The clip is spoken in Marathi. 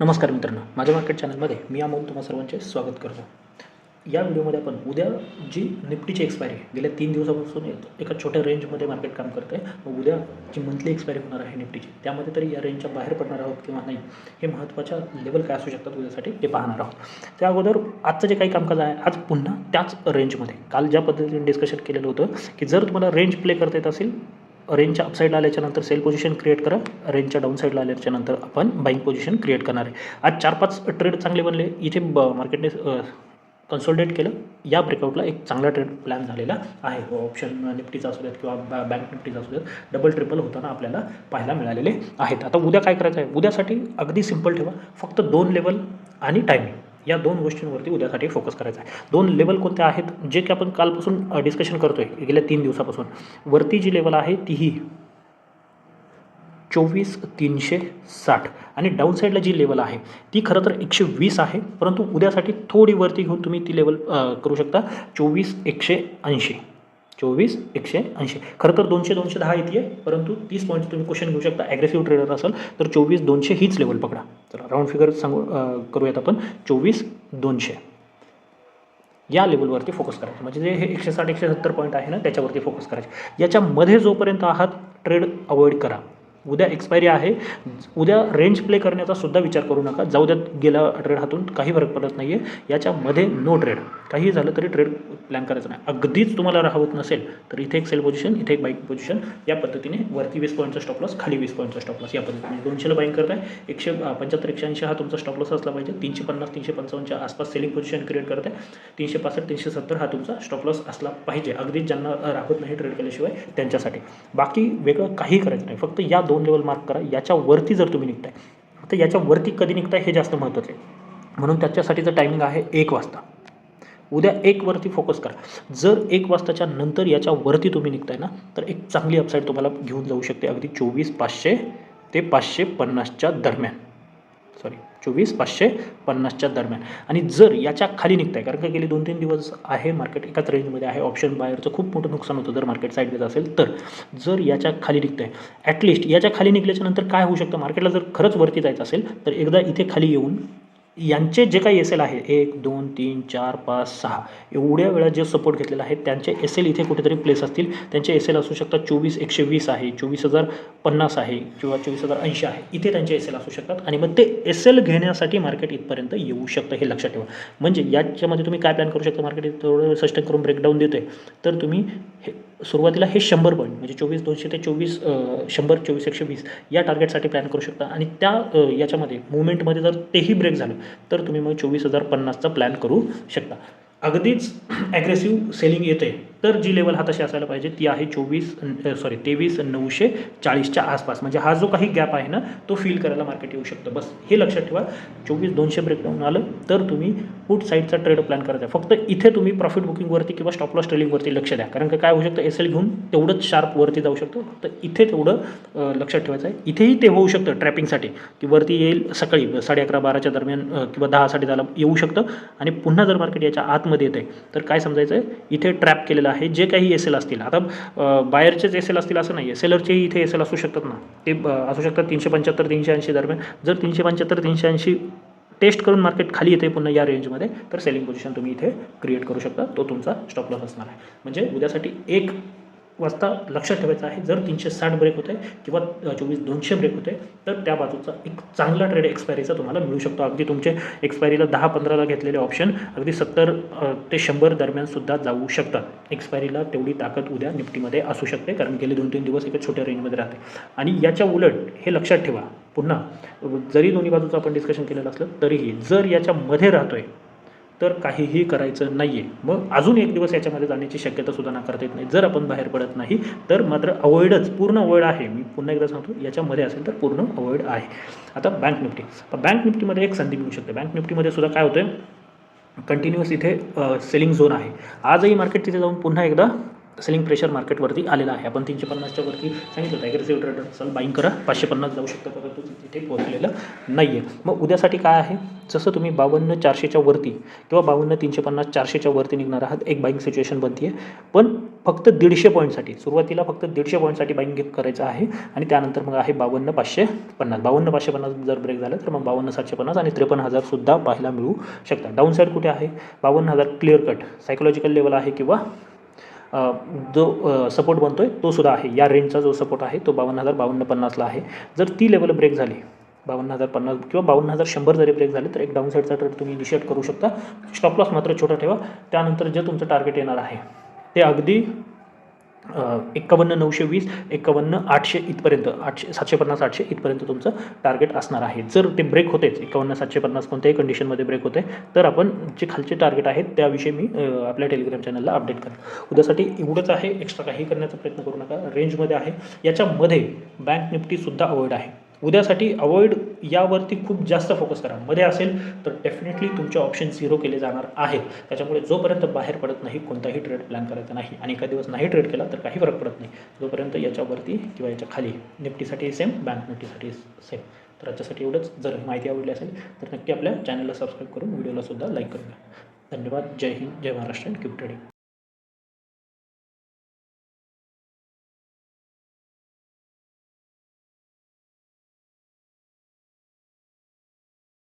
नमस्कार मित्रांनो माझ्या मार्केट चॅनलमध्ये मी अमोल तुम्हा सर्वांचे स्वागत करतो. या व्हिडिओमध्ये आपण उद्या जी निफ्टीची एक्सपायरी आहे गेल्या तीन दिवसापासून एका छोट्या रेंजमध्ये मार्केट काम करत आहे मग उद्या जी मंथली एक्सपायरी होणार आहे निफ्टीची त्यामध्ये तरी या रेंजच्या बाहेर पडणार आहोत किंवा नाही हे महत्त्वाच्या लेवल काय असू शकतात उद्यासाठी ते पाहणार आहोत. त्या अगोदर आजचं जे काही कामकाज आहे आज पुन्हा त्याच रेंजमध्ये काल ज्या पद्धतीने डिस्कशन केलेलं होतं की जर तुम्हाला रेंज प्ले करता येत असेल रेंजच्या अपसाईडला आल्याच्यानंतर सेल पोझिशन क्रिएट करा. रेंजच्या डाऊन साईडला आल्याच्यानंतर आपण बाईंग पोझिशन क्रिएट करणार आहे. आज चार पाच ट्रेड चांगले बनले. इथे ब मार्केटने कन्सोल्डेट केलं. या ब्रेकआउटला एक चांगला ट्रेड प्लॅन झालेला आहे. हो, ऑप्शन निफ्टीचा असू देत किंवा बॅ बँक निफ्टीचा असू देत डबल ट्रिपल होताना आपल्याला पाहायला मिळालेले आहेत. आता उद्या काय करायचं आहे? उद्यासाठी अगदी सिंपल ठेवा. फक्त दोन लेवल आणि टायमिंग या दोन गोष्टींवरती उद्यासाठी फोकस करायचा आहे. दोन लेवल कोणते आहेत? जे की आपण कालपासून डिस्कशन करतो आहे गेल्या तीन दिवसापासून. वरती जी लेवल आहे तीही चोवीस तीनशे साठ. आणि डाऊन साईडला जी लेवल आहे ती खरं तर एकशे वीस आहे परंतु उद्यासाठी थोडी वरती घेऊन तुम्ही ती लेवल करू शकता. चोवीस एकशे ऐंशी. चोवीस एकशे ऐंशी. खरं तर दोनशे दोनशे दहा येते परंतु तीस पॉईंट तुम्ही क्वेश्चन घेऊ शकता. ॲग्रेसिव्ह ट्रेडर असाल तर चोवीस दोनशे हीच लेवल पकडा. तर राऊंड फिगर सांगू करूयात आपण. चोवीस दोनशे. या लेवलवरती फोकस करायचं. म्हणजे जे हे एकशे साठ एकशे सत्तर पॉईंट आहे ना त्याच्यावरती फोकस करायचे. याच्यामध्ये जोपर्यंत आहात ट्रेड अवॉइड करा. उद्या एक्सपायरी आहे. उद्या रेंज प्ले करण्याचा सुद्धा विचार करू नका. जाऊ द्यात गेला ट्रेड हातून काही फरक पडत नाही आहे याच्यामध्ये नो ट्रेड काही झालं तरी ट्रेड प्लॅन करायचं नाही. अगदीच तुम्हाला राहत नसेल तर इथे एक सेल पोझिशन इथे एक बाईक पोझिशन या पद्धतीने वरती वीस पॉईंटचा स्टॉप लॉस खाली वीस पॉईंटचा स्टॉप लॉस या पद्धतीने. म्हणजे दोनशेला बाईंग करताय एकशे पंच्याहत्तर एकशे ऐंशी हा तुमचा स्टॉप लॉस असला पाहिजे. तीनशे पन्नास तीनशे पंचावन्नच्या आसपास सेलिंग पोझिशन क्रिएट करताय तीनशे पासष्ट तीनशे सत्तर हा तुमचा स्टॉप लॉस असला पाहिजे. अगदीच ज्यांना राहत नाही ट्रेड केल्याशिवाय त्यांच्यासाठी. बाकी वेगळं काही करायचं नाही. फक्त या दोन लेवल मार्क करा. याच्यावरती जर तुम्ही निघताय तर याच्यावरती कधी निघताय हे जास्त महत्त्वाचं आहे. म्हणून त्याच्यासाठीचं टायमिंग आहे एक वाजता. उद्या एक वरती फोकस करा. जर एक वाजताच्या नंतर याच्यावरती तुम्ही निघताय ना तर एक चांगली अपसाईड तुम्हाला घेऊन जाऊ शकते अगदी चोवीस पाचशे ते पाचशे पन्नासच्या दरम्यान. सॉरी चोवीस पाचशे पन्नासच्या दरम्यान. आणि जर याच्या खाली निघताय कारण का गेले दोन तीन दिवस आहे मार्केट एकाच रेंजमध्ये आहे ऑप्शन बायरचं खूप मोठं नुकसान होतं जर मार्केट साईडवेज असेल तर. जर याच्या खाली निघतंय ॲटलिस्ट याच्या खाली निघल्याच्या नंतर काय होऊ शकतं? मार्केटला जर खरंच वरती जायचं असेल तर एकदा इथे खाली येऊन यांचे जे काही एस एल आहे एक दोन तीन चार पाच सहा एवढ्या वेळा जे सपोर्ट घेतलेला आहे त्यांचे एस एल इथे कुठेतरी प्लेस असतील. त्यांचे एस एल असू शकतात चोवीस एकशे वीस आहे चोवीस हजार पन्नास आहे किंवा चोवीस हजार ऐंशी आहे. इथे त्यांचे एस एल असू शकतात आणि मग ते एस एल घेण्यासाठी मार्केट इथपर्यंत येऊ शकतं हे लक्षात ठेवा. म्हणजे याच्यामध्ये तुम्ही काय प्लॅन करू शकता? मार्केट थोडं सस्टेन करून ब्रेकडाऊन देतोय. तर तुम्ही हे सुरुवातीला हे शंभर पॉईंट म्हणजे चोवीस दोनशे ते चोवीस शंभर चोवीस एकशे वीस या टार्गेटसाठी प्लॅन करू शकता. आणि त्या याच्यामध्ये मुवमेंटमध्ये जर तेही ब्रेक झालं तर तुम्ही मग चोवीस हजार पन्नासचा प्लॅन करू शकता. अगदीच ॲग्रेसिव्ह सेलिंग येते तर जी लेवल हा तशी असायला पाहिजे ती आहे चोवीस सॉरी तेवीस नऊशे चाळीसच्या आसपास. म्हणजे हा जो काही गॅप आहे ना तो फील करायला मार्केट येऊ शकतं. बस हे लक्षात ठेवा. चोवीस दोनशे ब्रेकडाऊन आलं तर तुम्ही पुट साईडचा ट्रेड प्लॅन करायचा फक्त इथे तुम्ही प्रॉफिट बुकिंगवरती किंवा स्टॉप लॉस ट्रेलिंगवरती लक्ष द्या. कारण का काय होऊ शकतं? एस एल घेऊन तेवढंच शार्प वरती जाऊ शकतो. फक्त इथे तेवढं लक्षात ठेवायचं आहे. इथेही ते होऊ शकतं ट्रॅपिंगसाठी की वरती येईल सकाळी साडे अकरा बाराच्या दरम्यान किंवा किंवा दहासाठी त्याला येऊ शकतं. आणि पुन्हा जर मार्केट याच्या आतमध्ये येते तर काय समजायचं आहे इथे ट्रॅप केलेलं आहे. जे काही एस एल असतील. आता बाहेरचेच एस एल असतील असं नाही आहे सेलरचेही इथे एस एल असू शकतात ना. ते असू शकतात तीनशे पंच्याहत्तर तीनशे ऐंशी दरम्यान. जर तीनशे पंच्याहत्तर तीनशे ऐंशी टेस्ट करून मार्केट खाली येते पुन्हा या रेंजमध्ये तर सेलिंग पोझिशन तुम्ही इथे क्रिएट करू शकता. तो तुमचा स्टॉप लॉस असणार आहे. म्हणजे उद्यासाठी एक वाजता लक्षात ठेवायचं आहे. जर तीनशे साठ ब्रेक होते किंवा चोवीस दोनशे ब्रेक होते तर त्या बाजूचा एक चांगला ट्रेड एक्सपायरीचा तुम्हाला मिळू शकतो. अगदी तुमचे एक्सपायरीला दहा पंधराला घेतलेले ऑप्शन अगदी सत्तर ते शंभर दरम्यानसुद्धा जाऊ शकतात. एक्सपायरीला तेवढी ताकद उद्या निफ्टीमध्ये असू शकते कारण गेले दोन तीन दिवस एका छोट्या रेंजमध्ये राहते. आणि याच्या उलट हे लक्षात ठेवा. पुन्हा जरी दोन्ही बाजूचं आपण डिस्कशन केलेलं असलं तरीही जर याच्यामध्ये राहतोय तर काहीही करायचं नाही आहे मग अजून एक दिवस याच्यामध्ये जाण्याची शक्यता सुद्धा नाकारता येत नाही. जर आपण बाहेर पडत नाही तर मात्र अवॉइडच पूर्ण अवॉइड आहे. मी पुन्हा एकदा सांगतो याच्यामध्ये असेल तर पूर्ण अवॉइड आहे. आता बँक निफ्टी. बँक निफ्टीमध्ये एक संधी मिळू शकते. बँक निफ्टीमध्ये सुद्धा काय होतं कंटिन्युअस इथे सेलिंग झोन आहे. आजही मार्केट तिथे जाऊन पुन्हा एकदा सेलिंग प्रेशर मार्केटवरती आलेला आहे. आपण तीनशे पन्नासच्या वरती सांगितलं होतं ॲग्रेसिव्ह ट्रेडर चल बाईंग करा. पाचशे पन्नास जाऊ शकतं परंतु तिथे पोहोचलेलं नाही आहे मग उद्यासाठी काय आहे? जसं तुम्ही बावन्न चारशेच्या वरती किंवा बावन्न तीनशे पन्नास चारशेच्या वरती निघणार आहात एक बाईंग सिच्युएशन बनते आहे पण फक्त दीडशे पॉईंटसाठी सुरुवातीला फक्त दीडशे पॉईंटसाठी बाईंग करायचं आहे आणि त्यानंतर मग आहे बावन्न पाचशे पन्नास. बावन्न पाचशे पन्नास जर ब्रेक झालं तर मग बावन्न सातशे पन्नास आणि त्रेपन्न हजारसुद्धा पाहायला मिळू शकतात. डाऊन साईड कुठे आहे? बावन्न हजार क्लिअर कट सायकोलॉजिकल लेवल आहे किंवा जो सपोर्ट बनतो आहे तो सुद्धा आहे. या रेंजचा जो सपोर्ट आहे तो बावन्न हजार बावन्न पन्नासला आहे. जर ती लेवल ब्रेक झाली बावन्न हजार पन्नास किंवा बावन्न हजार शंभर जरी ब्रेक झाले तर एक डाऊन साईडचा ट्रेड तुम्ही इनिशिएट करू शकता. स्टॉप लॉस मात्र छोटा ठेवा. त्यानंतर जे तुमचं टार्गेट येणार आहे ते अगदी एक्कावन्न नऊशे वीस एक्कावन्न आठशे इथपर्यंत आठशे सातशे पन्नास आठशे इथपर्यंत तुमचं टार्गेट असणार आहे. जर ते ब्रेक होतेच एक्कावन्न सातशे पन्नास कोणत्याही कंडिशनमध्ये ब्रेक होते तर आपण जे खालचे टार्गेट आहेत त्याविषयी मी आपल्या टेलिग्राम चॅनलला अपडेट करेन. उद्यासाठी एवढंच आहे एक्स्ट्रा काही करण्याचा प्रयत्न करू नका. रेंजमध्ये आहे. याच्यामध्ये बँक निफ्टीसुद्धा अवॉइड आहे. उद्यासाठी अवॉइड यावरती खूप जास्त फोकस करा. मध्ये असेल तर डेफिनेटली तुमचे ऑप्शन झिरो केले जाणार आहेत. त्याच्यामुळे जोपर्यंत बाहेर पडत नाही कोणताही ट्रेड प्लॅन करायचा नाही आणि एका दिवस नाही ट्रेड केला तर काही फरक पडत नाही. जोपर्यंत याच्यावरती किंवा याच्या खाली निफ्टीसाठी सेम बँक निफ्टीसाठी सेम तर याच्यासाठी एवढंच. जर माहिती आवडली असेल तर नक्की आपल्या चॅनलला सबस्क्राईब करून व्हिडिओला सुद्धा लाईक करूया घ्या. धन्यवाद. जय हिंद. जय महाराष्ट्र. And trading